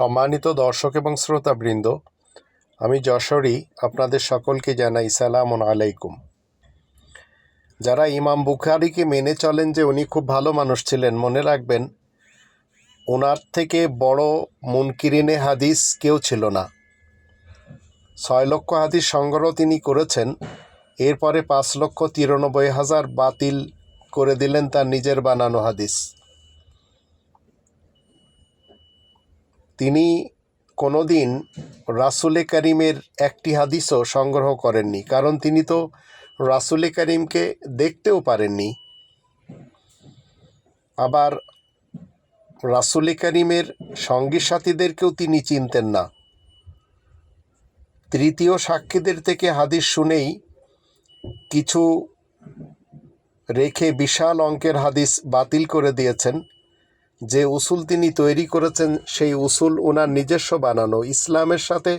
সম্মানিত দর্শক এবং শ্রোতাবৃন্দ, আমি যশোরী, আপনাদের সকলকে জানাই সালাম আলাইকুম। যারা ইমাম বুখারিকে মেনে চলেন যে উনি খুব ভালো মানুষ ছিলেন, মনে রাখবেন ওনার থেকে বড় মুনকিরিনে হাদিস কেউ ছিল না। ছয় লক্ষ হাদিস সংগ্রহ তিনি করেছেন, এরপরে পাঁচ লক্ষ তিরানব্বই হাজার বাতিল করে দিলেন তার নিজের বানানো হাদিস। তিনি কোনোদিন রাসুলে করিমের একটি হাদিসও সংগ্রহ করেননি, কারণ তিনি তো রাসুলে করিমকে দেখতেও পারেননি। আবার রাসুলে করিমের সঙ্গী সাথীদেরকেও তিনি চিনতেন না। তৃতীয় সাক্ষীদের থেকে হাদিস শুনেই কিছু রেখে বিশাল অঙ্কের হাদিস বাতিল করে দিয়েছেন। যে উসুল তিনি তৈরি করেছেন, সেই উসুল ওনার নিজস্ব বানানো। ইসলামের সাথে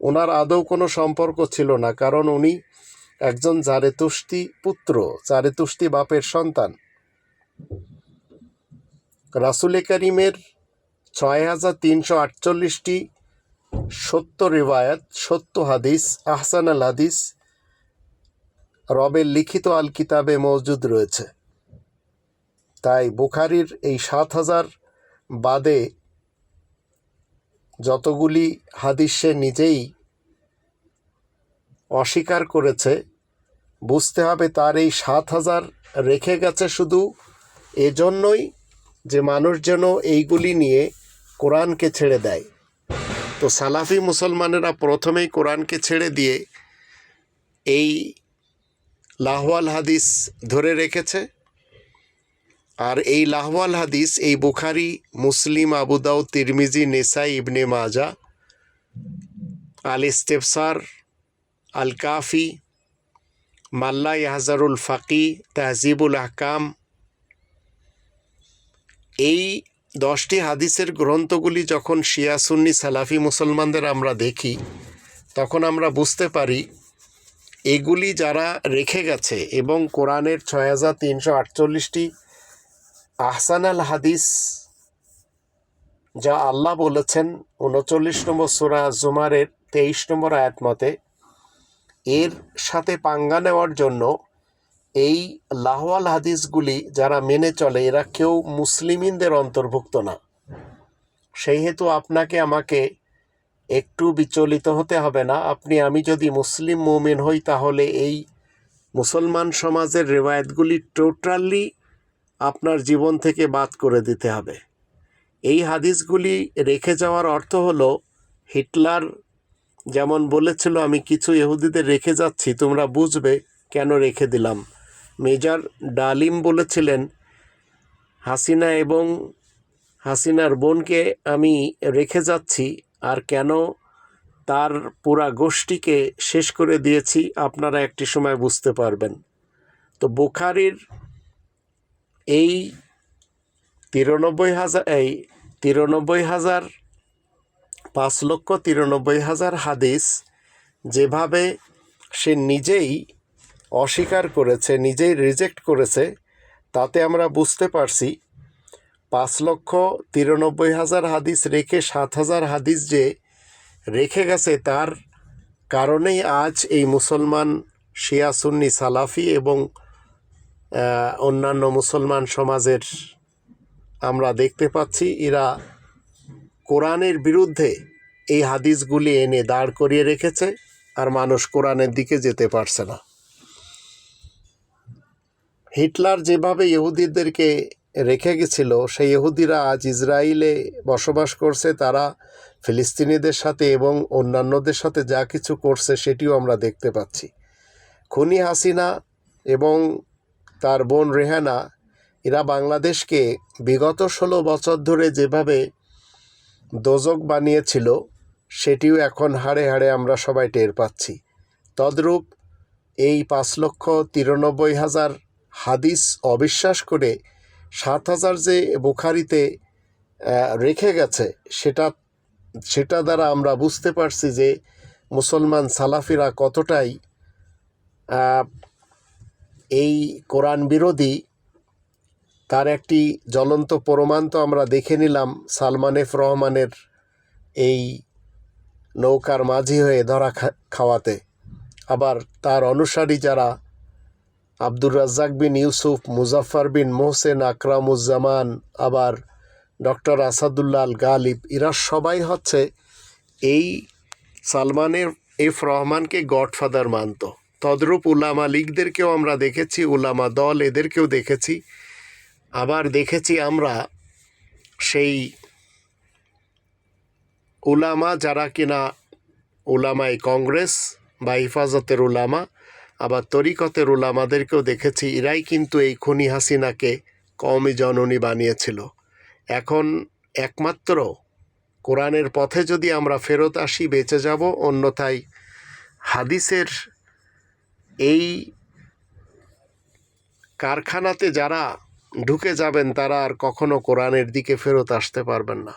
ওনার আদৌ কোনো সম্পর্ক ছিল না, কারণ উনি একজন জারেতুষ্টি পুত্র জারেতুষ্টি বাপের সন্তান। রাসুল করিমের ছয় হাজার তিনশো আটচল্লিশটি সত্য রিবায়াত সত্য হাদিস, আহসান আল হাদিস রবের লিখিত আল কিতাবে মজুদ রয়েছে। তাই বুখারির এই সাত হাজার বাদে যতগুলি হাদিস সে নিজেই অস্বীকার করেছে, বুঝতে হবে তার এই সাত হাজার রেখে গেছে শুধু এজন্যই যে মানুষ যেন এইগুলি নিয়ে কোরআনকে ছেড়ে দেয়। তো সালাফি মুসলমানেরা প্রথমেই কোরআনকে ছেড়ে দিয়ে এই লাহওয়াল হাদিস ধরে রেখেছে। আর এই লাহওয়াল হাদিস, এই বুখারি, মুসলিম আবুদাউ তিরমিজি, নেসাই, ইবনে মাজা আল ইস্তেফসার আল কাফি মাল্লা ইয়াহজারুল ফাকি, তাহজিবুল আহকাম। এই দশটি হাদিসের গ্রন্থগুলি যখন শিয়া, সুন্নি, সালাফি মুসলমানদের আমরা দেখি, তখন আমরা বুঝতে পারি, এগুলি যারা রেখে গেছে এবং কোরআনের ছয় হাজার তিনশো আটচল্লিশটি আহসান আল হাদিস, যা আল্লাহ বলেছেন উনচল্লিশ নম্বর সুরা জুমারের তেইশ নম্বর আয়াত মতে, এর সাথে পাঙ্গা নেওয়ার জন্য এই লাহওয়াল হাদিসগুলি যারা মেনে চলে, এরা কেউ মুসলিমিনদের অন্তর্ভুক্ত না। সেই হেতু আপনাকে আমাকে একটু বিচলিত হতে হবে না। আপনি, আমি যদি মুসলিম মুমিন হই, তাহলে এই মুসলমান সমাজের রেওয়ায়তগুলি টোটালি আপনার জীবন থেকে বাদ করে দিতে হবে। এই হাদিসগুলি রেখে যাওয়ার অর্থ হলো, হিটলার যেমন বলেছিল, আমি কিছু ইহুদিদের রেখে যাচ্ছি, তোমরা বুঝবে কেন রেখে দিলাম। মেজর ডালিম বলেছিলেন, হাসিনা এবং হাসিনার বোনকে আমি রেখে যাচ্ছি, আর কেন তার পুরা গোষ্ঠীকে শেষ করে দিয়েছি, আপনারা একটি সময় বুঝতে পারবেন। তো বুখারির এই তিরানব্বই হাজার, এই তিরানব্বই হাজার পাঁচ লক্ষ তিরানব্বই হাজার হাদিস যেভাবে সে নিজেই অস্বীকার করেছে, নিজেই রিজেক্ট করেছে, তাতে আমরা বুঝতে পারছি পাঁচ লক্ষ তিরানব্বই হাজার হাদিস রেখে সাত হাজার হাদিস যে রেখে গেছে তার কারণেই আজ এই মুসলমান শিয়া, সুন্নি, সালাফি এবং অন্যান্য মুসলমান সমাজের আমরা দেখতে পাচ্ছি, এরা কোরআনের বিরুদ্ধে এই হাদিসগুলি এনে দাঁড় করিয়ে রেখেছে আর মানুষ কোরআনের দিকে যেতে পারছে না। হিটলার যেভাবে ইহুদিদেরকে রেখে গেছিল, সেই ইহুদিরা আজ ইসরায়েলে বসবাস করছে, তারা ফিলিস্তিনিদের সাথে এবং অন্যান্যদের সাথে যা কিছু করছে, সেটিও আমরা দেখতে পাচ্ছি। খুনি হাসিনা এবং তার বোন রেহানা, এরা বাংলাদেশকে বিগত ষোলো বছর ধরে যেভাবে দোজক বানিয়েছিল, সেটিও এখন হাড়ে হাড়ে আমরা সবাই টের পাচ্ছি। তদ্রূপ এই পাঁচ লক্ষ তিরানব্বই হাজার হাদিস অবিশ্বাস করে সাত হাজার যে বুখারিতে রেখে গেছে, সেটা সেটা দ্বারা আমরা বুঝতে পারছি যে মুসলমান সালাফিরা কতটাই এই কোরআন বিরোধী তার একটি জ্বলন্ত প্রমাণ তো আমরা দেখে নিলাম সালমান এফ রহমানের এই নৌকার মাঝি হয়ে ধরা খাওয়াতে। আবার তার অনুসারী যারা আব্দুর রাজ্জাক বিন ইউসুফ, মুজাফফর বিন মোহসেন, আকরামুজ্জামান, আবার ডক্টর আসাদুল্লাহ গালিব এরা সবাই হচ্ছে এই সালমানের এফ রহমানকে গডফাদার মানত। তদ্রূপ উলামা লীগদেরকেও আমরা দেখেছি, উলামা দল এদেরকেও দেখেছি। আবার দেখেছি আমরা সেই উলামা যারা কিনা উলামাই কংগ্রেস বা হিফাজতের উলামা, আবার তরিকতের উলামাদেরকেও দেখেছি। এরাই কিন্তু এই খুনি হাসিনাকে কওমি জননী বানিয়েছিল। এখন একমাত্র কোরআনের পথে যদি আমরা ফেরত আসি, বেঁচে যাব, অন্যথায় হাদিসের এই কারখানাতে যারা ঢুকে যাবেন তারা আর কখনো কোরআনের দিকে ফেরত আসতে পারবেন না।